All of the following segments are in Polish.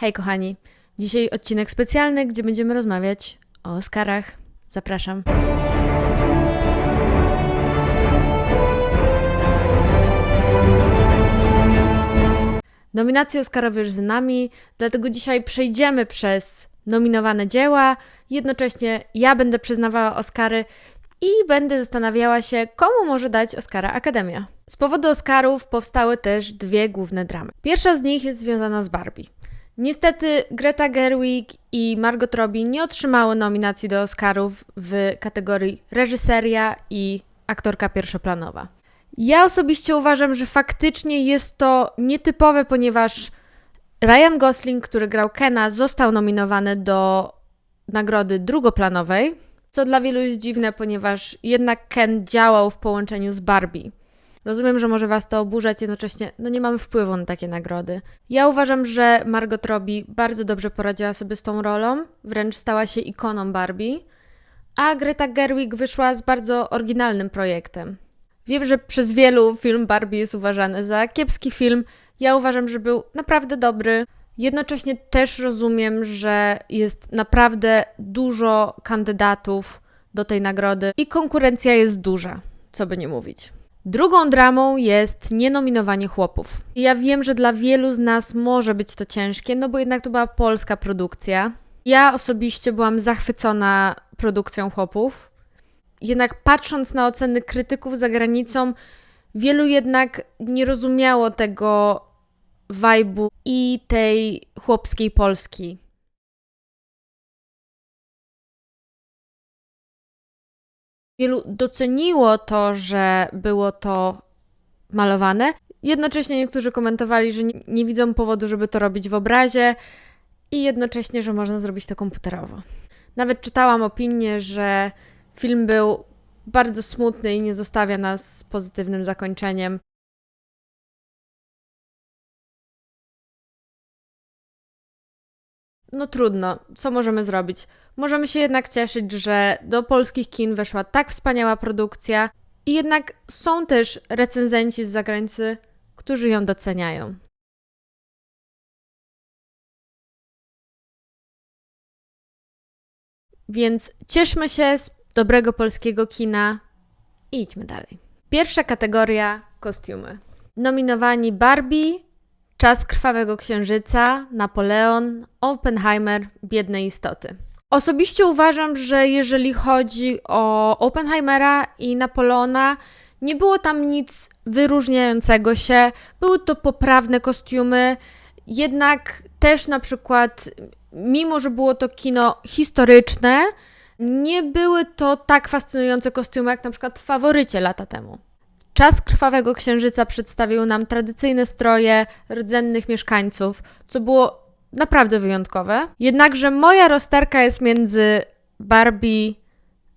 Hej kochani, dzisiaj odcinek specjalny, gdzie będziemy rozmawiać o Oscarach. Zapraszam. Nominacje Oscarowe już z nami, dlatego dzisiaj przejdziemy przez nominowane dzieła. Jednocześnie ja będę przyznawała Oscary i będę zastanawiała się, komu może dać Oscara Akademia. Z powodu Oscarów powstały też dwie główne dramy. Pierwsza z nich jest związana z Barbie. Niestety Greta Gerwig i Margot Robbie nie otrzymały nominacji do Oscarów w kategorii reżyseria i aktorka pierwszoplanowa. Ja osobiście uważam, że faktycznie jest to nietypowe, ponieważ Ryan Gosling, który grał Kena, został nominowany do nagrody drugoplanowej, co dla wielu jest dziwne, ponieważ jednak Ken działał w połączeniu z Barbie. Rozumiem, że może Was to oburzać, jednocześnie no nie mamy wpływu na takie nagrody. Ja uważam, że Margot Robbie bardzo dobrze poradziła sobie z tą rolą, wręcz stała się ikoną Barbie, a Greta Gerwig wyszła z bardzo oryginalnym projektem. Wiem, że przez wielu film Barbie jest uważany za kiepski film. Ja uważam, że był naprawdę dobry. Jednocześnie też rozumiem, że jest naprawdę dużo kandydatów do tej nagrody i konkurencja jest duża, co by nie mówić. Drugą dramą jest nienominowanie chłopów. Ja wiem, że dla wielu z nas może być to ciężkie, no bo jednak to była polska produkcja. Ja osobiście byłam zachwycona produkcją chłopów. Jednak patrząc na oceny krytyków za granicą, wielu jednak nie rozumiało tego vibe'u i tej chłopskiej Polski. Wielu doceniło to, że było to malowane. Jednocześnie niektórzy komentowali, że nie, widzą powodu, żeby to robić w obrazie i jednocześnie, że można zrobić to komputerowo. Nawet czytałam opinię, że film był bardzo smutny i nie zostawia nas z pozytywnym zakończeniem. No trudno, co możemy zrobić? Możemy się jednak cieszyć, że do polskich kin weszła tak wspaniała produkcja i jednak są też recenzenci z zagranicy, którzy ją doceniają. Więc cieszmy się z dobrego polskiego kina i idźmy dalej. Pierwsza kategoria kostiumy. Nominowani Barbie, Czas Krwawego Księżyca, Napoleon, Oppenheimer, Biedne Istoty. Osobiście uważam, że jeżeli chodzi o Oppenheimera i Napoleona, nie było tam nic wyróżniającego się. Były to poprawne kostiumy, jednak też na przykład, mimo że było to kino historyczne, nie były to tak fascynujące kostiumy jak na przykład w faworycie lata temu. Czas Krwawego Księżyca przedstawił nam tradycyjne stroje rdzennych mieszkańców, co było naprawdę wyjątkowe. Jednakże moja rozterka jest między Barbie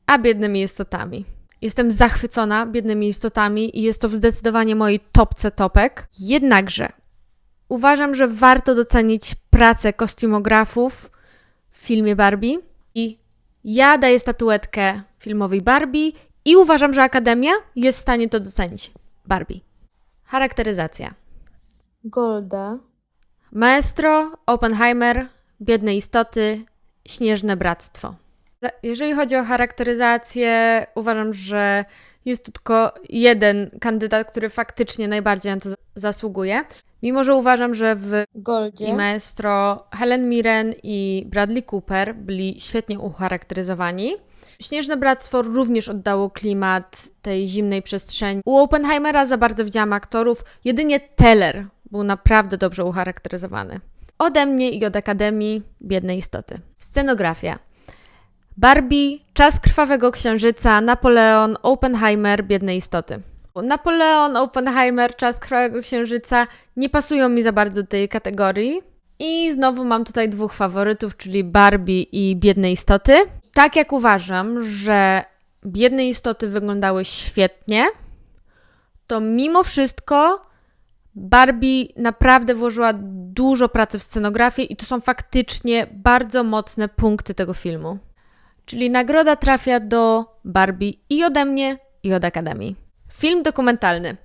a biednymi istotami. Jestem zachwycona biednymi istotami i jest to zdecydowanie mojej topce topek. Jednakże uważam, że warto docenić pracę kostiumografów w filmie Barbie i ja daję statuetkę filmowej Barbie i uważam, że Akademia jest w stanie to docenić. Barbie. Charakteryzacja. Golda. Maestro, Oppenheimer, Biedne Istoty, Śnieżne Bractwo. Jeżeli chodzi o charakteryzację, uważam, że jest tu tylko jeden kandydat, który faktycznie najbardziej na to zasługuje. Mimo, że uważam, że w Goldzie. i Maestro Helen Mirren i Bradley Cooper byli świetnie ucharakteryzowani. Śnieżne Bractwo również oddało klimat tej zimnej przestrzeni. U Oppenheimera za bardzo widziałam aktorów, jedynie Teller był naprawdę dobrze ucharakteryzowany. Ode mnie i od Akademii Biednej Istoty. Scenografia. Barbie, Czas Krwawego Księżyca, Napoleon, Oppenheimer, Biedne Istoty. Napoleon, Oppenheimer, Czas Krwawego Księżyca nie pasują mi za bardzo do tej kategorii. I znowu mam tutaj dwóch faworytów, czyli Barbie i Biedne Istoty. Tak jak uważam, że Biedne Istoty wyglądały świetnie, to mimo wszystko Barbie naprawdę włożyła dużo pracy w scenografię i to są faktycznie bardzo mocne punkty tego filmu. Czyli nagroda trafia do Barbie i ode mnie, i od Akademii. Film dokumentalny.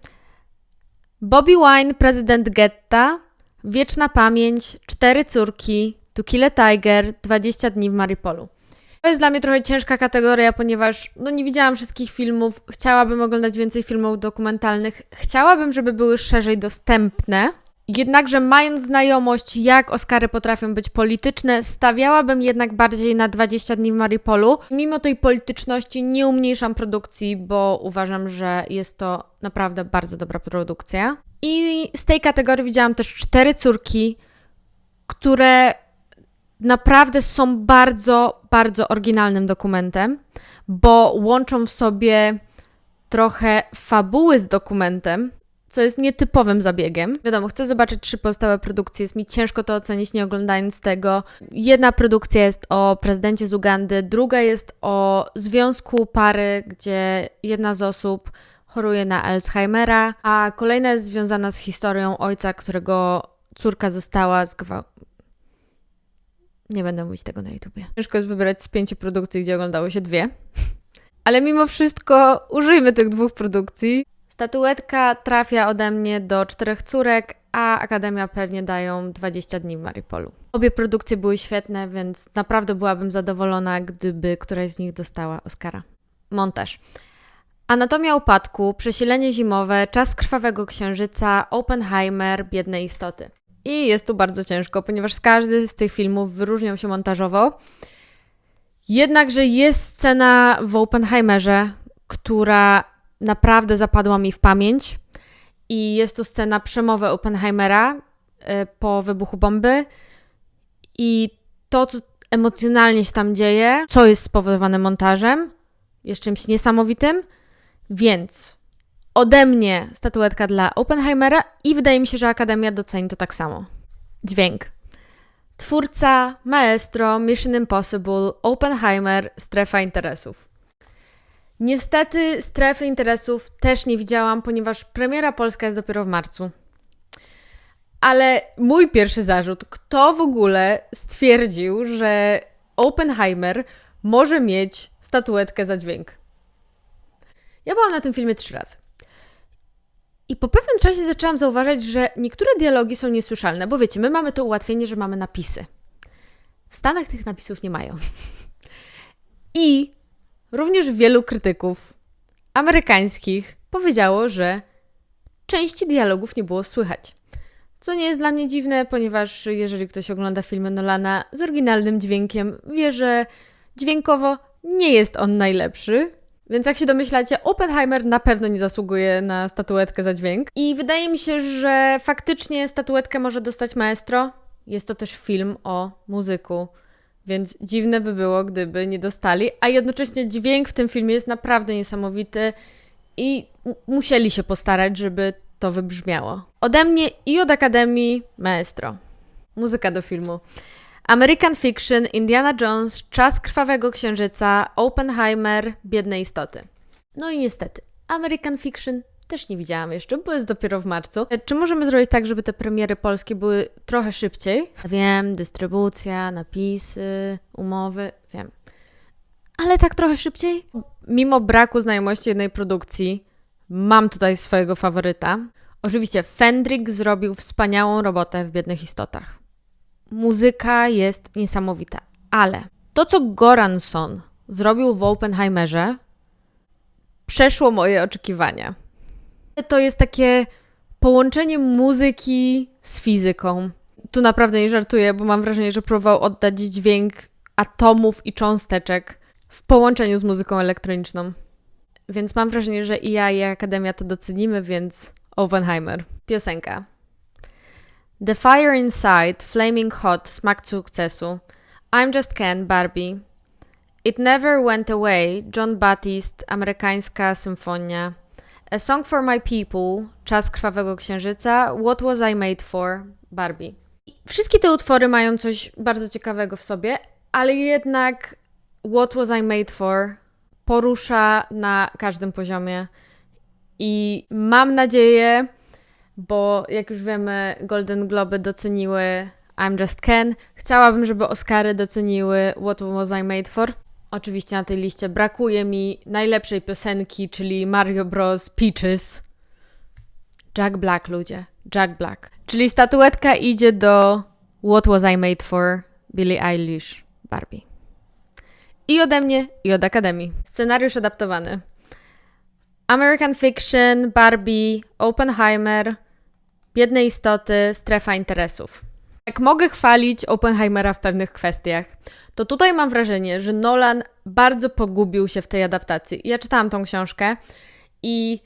Bobby Wine, prezydent getta, Wieczna Pamięć, Cztery Córki, To Tiger, 20 dni w Maripolu. To jest dla mnie trochę ciężka kategoria, ponieważ no, nie widziałam wszystkich filmów. Chciałabym oglądać więcej filmów dokumentalnych. Chciałabym, żeby były szerzej dostępne. Jednakże mając znajomość, jak Oscary potrafią być polityczne, stawiałabym jednak bardziej na 20 dni w Maripolu. Mimo tej polityczności nie umniejszam produkcji, bo uważam, że jest to naprawdę bardzo dobra produkcja. I z tej kategorii widziałam też cztery córki, które naprawdę są bardzo, bardzo oryginalnym dokumentem, bo łączą w sobie trochę fabuły z dokumentem, co jest nietypowym zabiegiem. Wiadomo, chcę zobaczyć trzy pozostałe produkcje, jest mi ciężko to ocenić nie oglądając tego. Jedna produkcja jest o prezydencie z Ugandy, druga jest o związku pary, gdzie jedna z osób choruje na Alzheimera, a kolejna jest związana z historią ojca, którego córka została zgwałcona. Nie będę mówić tego na YouTubie. Ciężko jest wybrać z pięciu produkcji, gdzie oglądało się dwie. Ale mimo wszystko użyjmy tych dwóch produkcji. Statuetka trafia ode mnie do czterech córek, a Akademia pewnie dają 20 dni w Maripolu. Obie produkcje były świetne, więc naprawdę byłabym zadowolona, gdyby któraś z nich dostała Oscara. Montaż. Anatomia upadku, przesilenie zimowe, czas krwawego księżyca, Oppenheimer, biedne istoty. I jest tu bardzo ciężko, ponieważ każdy z tych filmów wyróżniał się montażowo. Jednakże jest scena w Oppenheimerze, która naprawdę zapadła mi w pamięć. I jest to scena przemowy Oppenheimera y, po wybuchu bomby. I to, co emocjonalnie się tam dzieje, co jest spowodowane montażem, jest czymś niesamowitym. Więc ode mnie statuetka dla Oppenheimera i wydaje mi się, że Akademia doceni to tak samo. Dźwięk. Twórca, maestro, Mission Impossible, Oppenheimer, strefa interesów. Niestety strefy interesów też nie widziałam, ponieważ premiera polska jest dopiero w marcu. Ale mój pierwszy zarzut, kto w ogóle stwierdził, że Oppenheimer może mieć statuetkę za dźwięk? Ja byłam na tym filmie trzy razy. I po pewnym czasie zaczęłam zauważać, że niektóre dialogi są niesłyszalne, bo wiecie, my mamy to ułatwienie, że mamy napisy. W Stanach tych napisów nie mają. I również wielu krytyków amerykańskich powiedziało, że części dialogów nie było słychać. Co nie jest dla mnie dziwne, ponieważ jeżeli ktoś ogląda filmy Nolana z oryginalnym dźwiękiem, wie, że dźwiękowo nie jest on najlepszy, więc jak się domyślacie, Oppenheimer na pewno nie zasługuje na statuetkę za dźwięk. I wydaje mi się, że faktycznie statuetkę może dostać maestro. Jest to też film o muzyku, więc dziwne by było, gdyby nie dostali. A jednocześnie dźwięk w tym filmie jest naprawdę niesamowity i musieli się postarać, żeby to wybrzmiało. Ode mnie i od Akademii maestro. Muzyka do filmu. American Fiction, Indiana Jones, Czas Krwawego Księżyca, Oppenheimer, Biedne Istoty. No i niestety, American Fiction też nie widziałam jeszcze, bo jest dopiero w marcu. Czy możemy zrobić tak, żeby te premiery polskie były trochę szybciej? Wiem, dystrybucja, napisy, umowy, wiem. Ale tak trochę szybciej? Mimo braku znajomości jednej produkcji, mam tutaj swojego faworyta. Oczywiście Fendrick zrobił wspaniałą robotę w Biednych Istotach muzyka jest niesamowita, ale to, co Goranson zrobił w Oppenheimerze, przeszło moje oczekiwania. To jest takie połączenie muzyki z fizyką. Tu naprawdę nie żartuję, bo mam wrażenie, że próbował oddać dźwięk atomów i cząsteczek w połączeniu z muzyką elektroniczną. Więc mam wrażenie, że i ja, i Akademia to docenimy, więc Oppenheimer. Piosenka. The Fire Inside, Flaming Hot, smak sukcesu. I'm Just Ken, Barbie. It Never Went Away, John Baptiste, amerykańska symfonia. A Song for My People, Czas Krwawego Księżyca. What Was I Made For, Barbie. Wszystkie te utwory mają coś bardzo ciekawego w sobie, ale jednak What Was I Made For porusza na każdym poziomie. I mam nadzieję, bo jak już wiemy, Golden Globy doceniły I'm Just Ken. Chciałabym, żeby Oscary doceniły What Was I Made For. Oczywiście na tej liście brakuje mi najlepszej piosenki, czyli Mario Bros. Peaches. Jack Black, ludzie. Jack Black. Czyli statuetka idzie do What Was I Made For Billie Eilish Barbie. I ode mnie, i od Akademii. Scenariusz adaptowany. American Fiction, Barbie, Oppenheimer, Biedne istoty, strefa interesów. Jak mogę chwalić Oppenheimera w pewnych kwestiach, to tutaj mam wrażenie, że Nolan bardzo pogubił się w tej adaptacji. Ja czytałam tą książkę i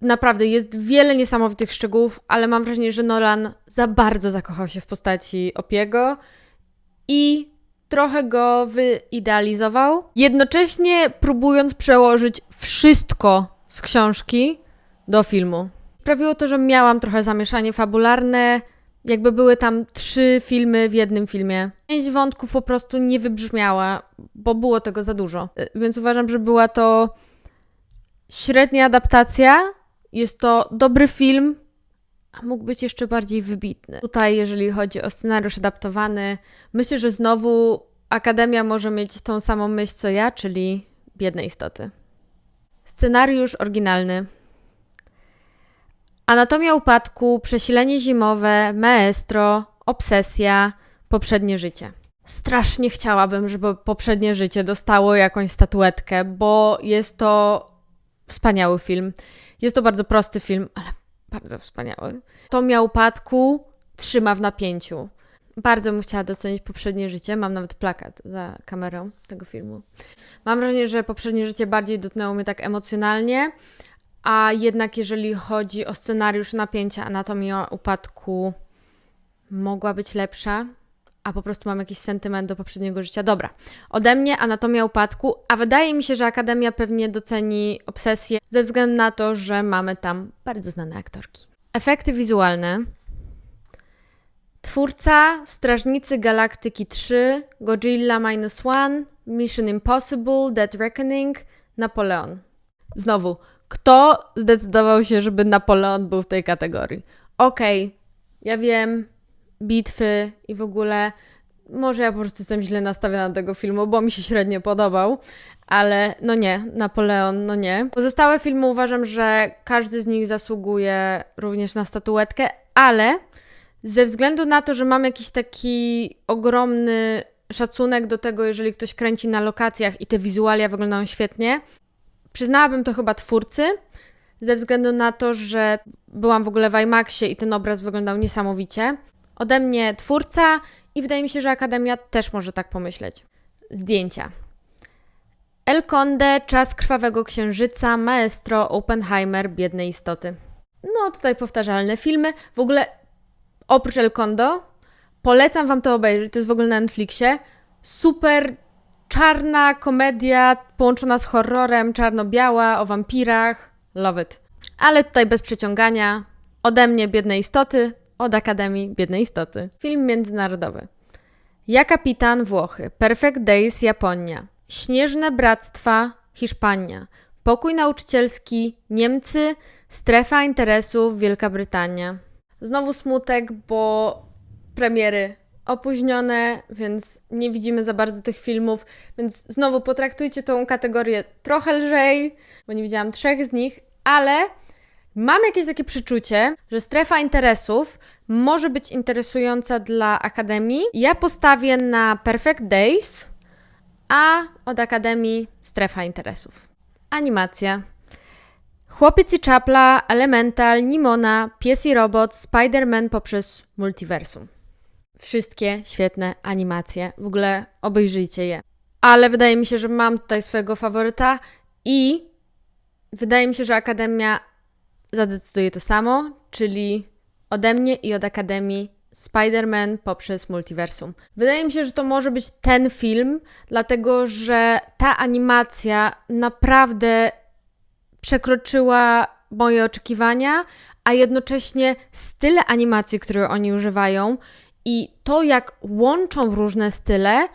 naprawdę jest wiele niesamowitych szczegółów, ale mam wrażenie, że Nolan za bardzo zakochał się w postaci Opiego i trochę go wyidealizował, jednocześnie próbując przełożyć wszystko z książki do filmu. Sprawiło to, że miałam trochę zamieszanie fabularne, jakby były tam trzy filmy w jednym filmie. Część wątków po prostu nie wybrzmiała, bo było tego za dużo. Y, Więc uważam, że była to średnia adaptacja. Jest to dobry film, a mógł być jeszcze bardziej wybitny. Tutaj, jeżeli chodzi o scenariusz adaptowany, myślę, że znowu Akademia może mieć tą samą myśl co ja, czyli biedne istoty. Scenariusz oryginalny. Anatomia upadku, przesilenie zimowe, maestro, obsesja, poprzednie życie. Strasznie chciałabym, żeby poprzednie życie dostało jakąś statuetkę, bo jest to wspaniały film. Jest to bardzo prosty film, ale bardzo wspaniały. Anatomia upadku trzyma w napięciu. Bardzo bym chciała docenić poprzednie życie. Mam nawet plakat za kamerą tego filmu. Mam wrażenie, że poprzednie życie bardziej dotknęło mnie tak emocjonalnie, a jednak jeżeli chodzi o scenariusz napięcia, anatomia upadku mogła być lepsza, a po prostu mam jakiś sentyment do poprzedniego życia. Dobra, ode mnie anatomia upadku, a wydaje mi się, że Akademia pewnie doceni obsesję ze względu na to, że mamy tam bardzo znane aktorki. Efekty wizualne. Twórca Strażnicy Galaktyki 3, Godzilla Minus One, Mission Impossible, Dead Reckoning, Napoleon. Znowu, kto zdecydował się, żeby Napoleon był w tej kategorii? Okej, ja wiem, bitwy i w ogóle. Może ja po prostu jestem źle nastawiona do tego filmu, bo mi się średnio podobał, ale no nie, Napoleon, no nie. Pozostałe filmy uważam, że każdy z nich zasługuje również na statuetkę, ale ze względu na to, że mam jakiś taki ogromny szacunek do tego, jeżeli ktoś kręci na lokacjach i te wizualia wyglądają świetnie, przyznałabym to chyba twórcy, ze względu na to, że byłam w ogóle w IMAXie i ten obraz wyglądał niesamowicie. Ode mnie twórca i wydaje mi się, że Akademia też może tak pomyśleć. Zdjęcia. El Conde, Czas Krwawego Księżyca, Maestro, Oppenheimer, Biedne Istoty. No, tutaj powtarzalne filmy. W ogóle oprócz El Condo, polecam Wam to obejrzeć, to jest w ogóle na Netflixie. Super czarna komedia połączona z horrorem, czarno-biała, o wampirach. Love it. Ale tutaj bez przeciągania. Ode mnie Biedne Istoty, od Akademii Biedne Istoty. Film międzynarodowy. Ja kapitan Włochy, Perfect Days Japonia, Śnieżne Bractwa Hiszpania, Pokój Nauczycielski Niemcy, Strefa Interesów Wielka Brytania. Znowu smutek, bo premiery opóźnione, więc nie widzimy za bardzo tych filmów, więc znowu potraktujcie tą kategorię trochę lżej, bo nie widziałam trzech z nich, ale mam jakieś takie przeczucie, że strefa interesów może być interesująca dla Akademii. Ja postawię na Perfect Days, a od Akademii strefa interesów. Animacja. Chłopiec i czapla, Elemental, Nimona, Pies i Robot, Spider-Man poprzez multiversum. Wszystkie świetne animacje. W ogóle obejrzyjcie je. Ale wydaje mi się, że mam tutaj swojego faworyta i wydaje mi się, że Akademia zadecyduje to samo, czyli ode mnie i od Akademii Spider-Man poprzez multiversum. Wydaje mi się, że to może być ten film, dlatego że ta animacja naprawdę przekroczyła moje oczekiwania, a jednocześnie styl animacji, które oni używają i to, jak łączą różne style,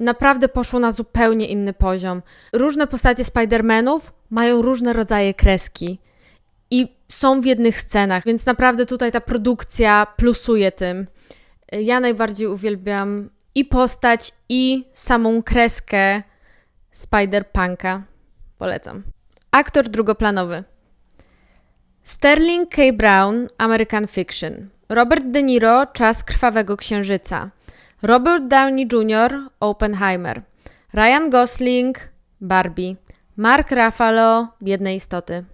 naprawdę poszło na zupełnie inny poziom. Różne postacie Spider-Manów mają różne rodzaje kreski i są w jednych scenach, więc naprawdę tutaj ta produkcja plusuje tym. Ja najbardziej uwielbiam i postać, i samą kreskę Spider-Punka. Polecam. Aktor drugoplanowy. Sterling K. Brown, American Fiction. Robert De Niro, Czas Krwawego Księżyca. Robert Downey Jr., Oppenheimer. Ryan Gosling, Barbie. Mark Ruffalo, Biedne Istoty.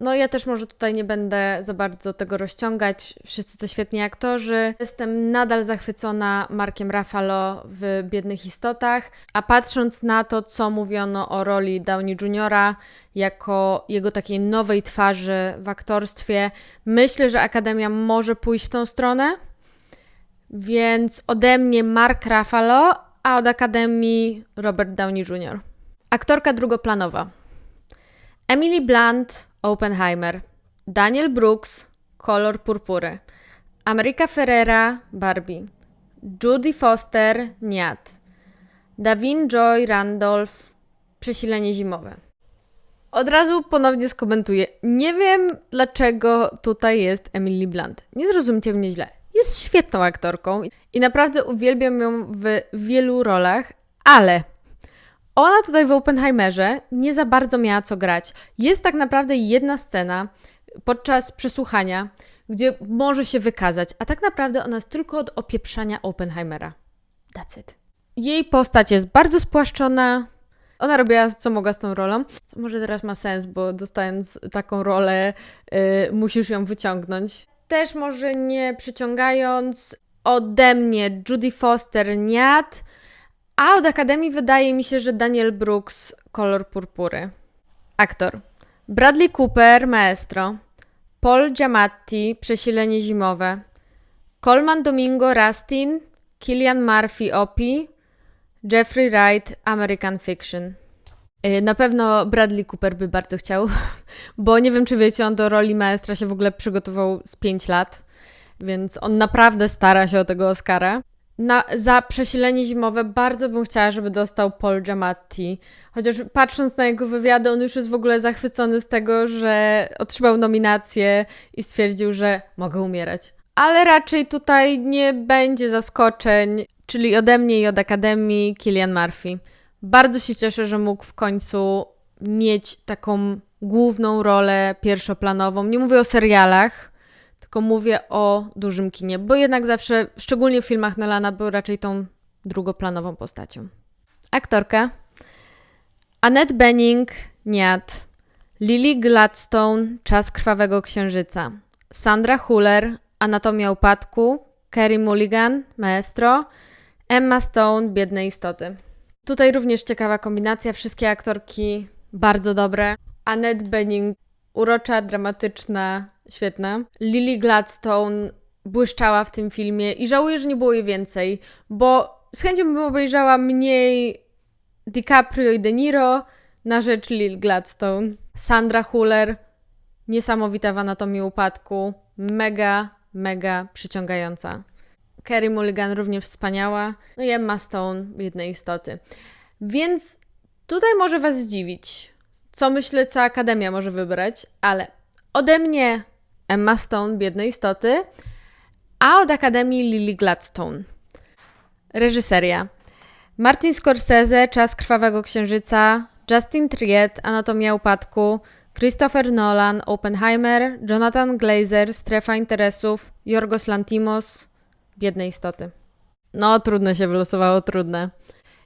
No ja też może tutaj nie będę za bardzo tego rozciągać. Wszyscy to świetni aktorzy. Jestem nadal zachwycona Markiem Ruffalo w Biednych Istotach, a patrząc na to, co mówiono o roli Downey Jr. jako jego takiej nowej twarzy w aktorstwie, myślę, że Akademia może pójść w tą stronę. Więc ode mnie Mark Ruffalo, a od Akademii Robert Downey Jr. Aktorka drugoplanowa. Emily Blunt, Oppenheimer. Daniel Brooks, Kolor purpury. America Ferrera, Barbie. Judy Foster, Niat. Davin Joy Randolph, Przesilenie zimowe. Od razu ponownie skomentuję. Nie wiem, dlaczego tutaj jest Emily Blunt. Nie zrozumcie mnie źle. Jest świetną aktorką i naprawdę uwielbiam ją w wielu rolach, ale ona tutaj w Oppenheimerze nie za bardzo miała co grać. Jest tak naprawdę jedna scena podczas przesłuchania, gdzie może się wykazać, a tak naprawdę ona jest tylko od opieprzania Oppenheimera. That's it. Jej postać jest bardzo spłaszczona. Ona robiła co mogła z tą rolą, co może teraz ma sens, bo dostając taką rolę, yy, musisz ją wyciągnąć. Też może nie przyciągając ode mnie Judy Foster Niat, a od Akademii wydaje mi się, że Daniel Brooks kolor purpury. Aktor. Bradley Cooper Maestro. Paul Giamatti Przesilenie zimowe. Coleman Domingo Rastin Killian Murphy Opie. Jeffrey Wright American Fiction. Yy, Na pewno Bradley Cooper by bardzo chciał, bo nie wiem, czy wiecie, on do roli maestra się w ogóle przygotował z 5 lat, więc on naprawdę stara się o tego Oscara. Na, za przesilenie zimowe bardzo bym chciała, żeby dostał Paul Giamatti. Chociaż patrząc na jego wywiady, on już jest w ogóle zachwycony z tego, że otrzymał nominację i stwierdził, że mogę umierać. Ale raczej tutaj nie będzie zaskoczeń, czyli ode mnie i od Akademii Killian Murphy. Bardzo się cieszę, że mógł w końcu mieć taką główną rolę pierwszoplanową. Nie mówię o serialach, tylko mówię o dużym kinie, bo jednak zawsze, szczególnie w filmach Nolana, był raczej tą drugoplanową postacią. Aktorka Annette Bening, Niat, Lily Gladstone, Czas Krwawego Księżyca, Sandra Huller, Anatomia Upadku, Kerry Mulligan, Maestro, Emma Stone, Biedne Istoty. Tutaj również ciekawa kombinacja, wszystkie aktorki bardzo dobre. Annette Bening, urocza, dramatyczna, świetna. Lily Gladstone błyszczała w tym filmie i żałuję, że nie było jej więcej, bo z chęcią bym obejrzała mniej DiCaprio i De Niro na rzecz Lily Gladstone. Sandra Huller, niesamowita w anatomii upadku, mega, mega przyciągająca. Kerry Mulligan również wspaniała, no i Emma Stone, jednej istoty. Więc tutaj może Was zdziwić, co myślę, co Akademia może wybrać, ale ode mnie Emma Stone, biedne istoty, a od Akademii Lily Gladstone. Reżyseria. Martin Scorsese, Czas Krwawego Księżyca, Justin Triet, Anatomia Upadku, Christopher Nolan, Oppenheimer, Jonathan Glazer, Strefa Interesów, Jorgos Lantimos, Biedne Istoty. No, trudne się wylosowało, trudne.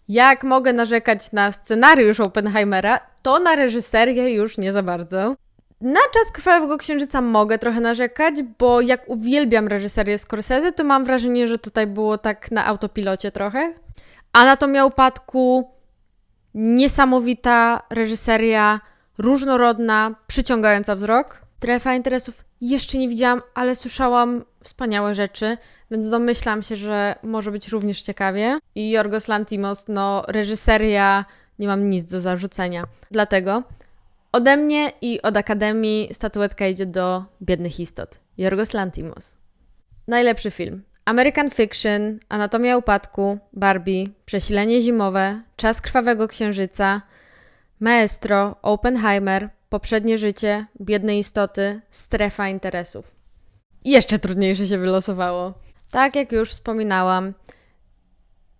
Jak mogę narzekać na scenariusz Oppenheimera, to na reżyserię już nie za bardzo. Na czas Krwawego Księżyca mogę trochę narzekać, bo jak uwielbiam reżyserię Scorsese, to mam wrażenie, że tutaj było tak na autopilocie trochę. Anatomia Upadku, niesamowita reżyseria, różnorodna, przyciągająca wzrok. Strefa interesów jeszcze nie widziałam, ale słyszałam wspaniałe rzeczy, więc domyślam się, że może być również ciekawie. I Jorgos Lantimos, no reżyseria, nie mam nic do zarzucenia. Dlatego ode mnie i od Akademii statuetka idzie do Biednych Istot. Jorgos Lantimos. Najlepszy film. American Fiction, Anatomia Upadku, Barbie, Przesilenie Zimowe, Czas Krwawego Księżyca, Maestro, Oppenheimer, Poprzednie Życie, Biedne Istoty, Strefa Interesów. Jeszcze trudniejsze się wylosowało. Tak jak już wspominałam,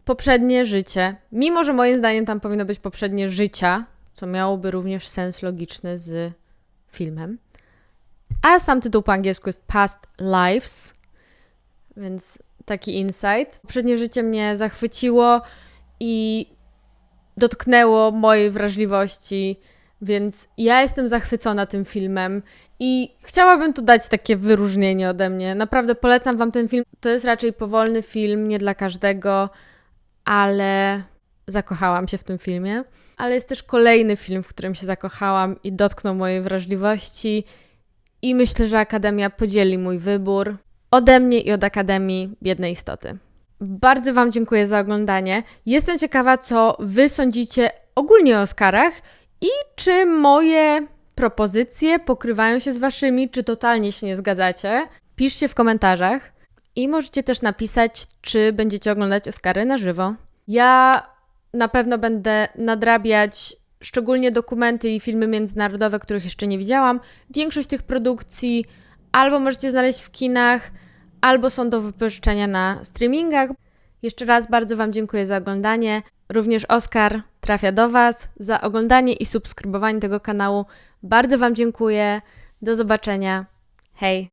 poprzednie życie, mimo że moim zdaniem tam powinno być poprzednie życia, co miałoby również sens logiczny z filmem, a sam tytuł po angielsku jest Past Lives, więc taki insight. Poprzednie życie mnie zachwyciło i dotknęło mojej wrażliwości, więc ja jestem zachwycona tym filmem i chciałabym tu dać takie wyróżnienie ode mnie. Naprawdę polecam Wam ten film. To jest raczej powolny film, nie dla każdego, ale zakochałam się w tym filmie. Ale jest też kolejny film, w którym się zakochałam i dotknął mojej wrażliwości. I myślę, że Akademia podzieli mój wybór ode mnie i od Akademii Biednej Istoty. Bardzo Wam dziękuję za oglądanie. Jestem ciekawa, co Wy sądzicie ogólnie o Oscarach i czy moje propozycje pokrywają się z Waszymi, czy totalnie się nie zgadzacie. Piszcie w komentarzach i możecie też napisać, czy będziecie oglądać Oscary na żywo. Ja na pewno będę nadrabiać szczególnie dokumenty i filmy międzynarodowe, których jeszcze nie widziałam. Większość tych produkcji albo możecie znaleźć w kinach, albo są do wypożyczenia na streamingach. Jeszcze raz bardzo Wam dziękuję za oglądanie. Również Oskar trafia do Was za oglądanie i subskrybowanie tego kanału. Bardzo Wam dziękuję. Do zobaczenia. Hej!